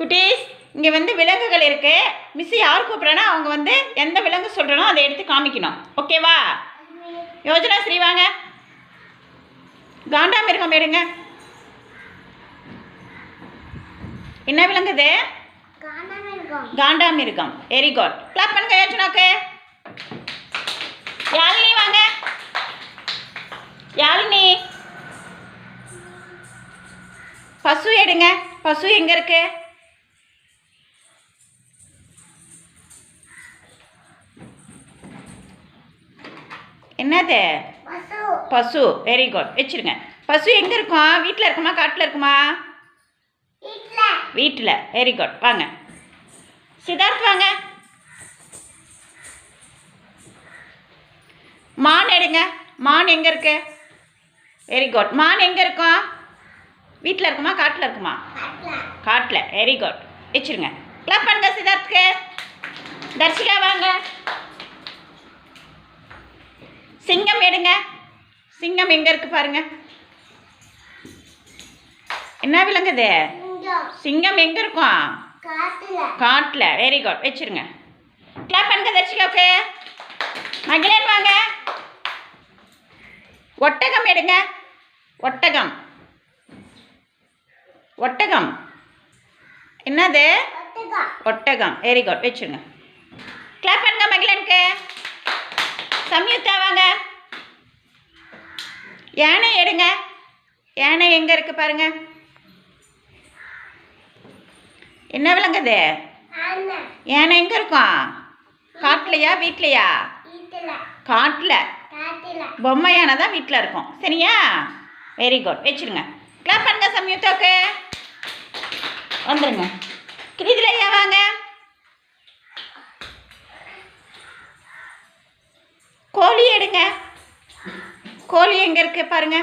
குட்டீஸ் இங்கே வந்து விலங்குகள் இருக்கு. மிஸ் யார் கூப்பிட்றேன்னா அவங்க வந்து எந்த விலங்கு சொல்கிறனோ அதை எடுத்து காமிக்கணும். ஓகேவா யோஜனா ஸ்ரீ வாங்க. காண்டாமிருகம் எடுங்க. என்ன விலங்கு இது? காண்டாமிருகம் வெரி குட் கிளாப் பண்ணுங்க யோஜனாக்கு. யாழினி வாங்க. யாழினி. பசு எடுங்க. பசு எங்க இருக்கு? என்னது? பசு. வெரி குட் வச்சிருங்க. பசு எங்க இருக்கும்? வீட்டில் இருக்குமா? காட்டில் இருக்குமா? வீட்டில் வெரி குட் வாங்க. சித்தார்த் வாங்க. மான் எடுங்க. மான் எங்கே இருக்கு? வெரி குட் மான் எங்கே இருக்கும் வீட்டில் இருக்குமா? காட்டில் இருக்குமா? காட்டில். வெரி குட் வச்சிருங்க. கிளப் பண்ணுங்க சித்தார்த்துக்கு. தர்ஷிகா வாங்க. சிங்கம் எடுங்க. சிங்கம் எங்கே இருக்கு பாருங்க. என்ன விலங்குது? சிங்கம். எங்கே இருக்கும்? காட்டில். வெரி குட் வச்சிருங்க. கிளாப் பண்ணுங்க தர்ஷிகாவுக்கு. மகிழன் வாங்க. ஒட்டகம் எடுங்க. ஒட்டகம். ஒட்டகம். என்னது? ஒட்டகம். வெரி குட் வச்சுருங்க. கிளாப் பண்ணுங்க மகிழனுக்கு. சம்யுக்தா வாங்க. யானை எடுங்க. யானை எங்கே இருக்கு பாருங்க. என்ன விளங்குது? யானை எங்கே இருக்கும்? காட்டுலையா வீட்லையா? காட்டில். பொம்மை யானை தான் வீட்டில் இருக்கும். சரியா? வெரி குட் வச்சுருங்க. கிளாப் பண்ணுங்க சம்யுக்தாக்கு வந்துருங்க. கிரிதிலையா வாங்க கோழி எடுங்க கோழி எங்கே இருக்கு பாருங்க.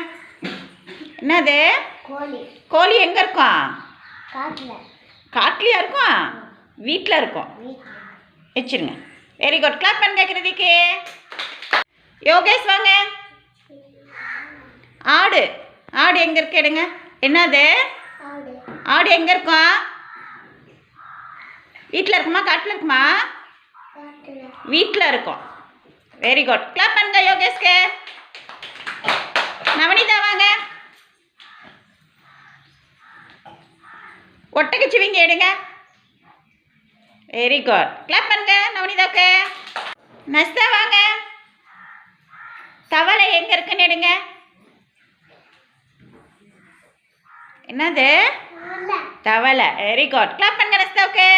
என்னது? கோழி. எங்கே இருக்கும் காட்டுலையா இருக்கும் வீட்டில் இருக்கும் வச்சிருங்க. வெரி குட் கிளாப் பண்ணுங்க கிருதிக்கு. யோகேஷ் வாங்க. ஆடு. ஆடு எங்கே இருக்கு எடுங்க. என்னது? ஆடு. எங்கே இருக்கும் வீட்டில் இருக்குமா? காட்டில் இருக்குமா? வீட்டில் இருக்கும் வெரி குட் கிளாப் பண்ணுங்க யோகேஷ்க்கு. நவனிதா வாங்க. ஒட்டகச்சிவிங்க எடுங்க. வெரி குட் கிளாப் பண்ணுங்க நவனிதாக்கு. நஸ்தா வாங்க. தவளை எங்க இருக்குன்னு எடுங்க. என்னது? தவளை. வெரி குட் கிளாப் பண்ணுங்க நஸ்தாவுக்கு.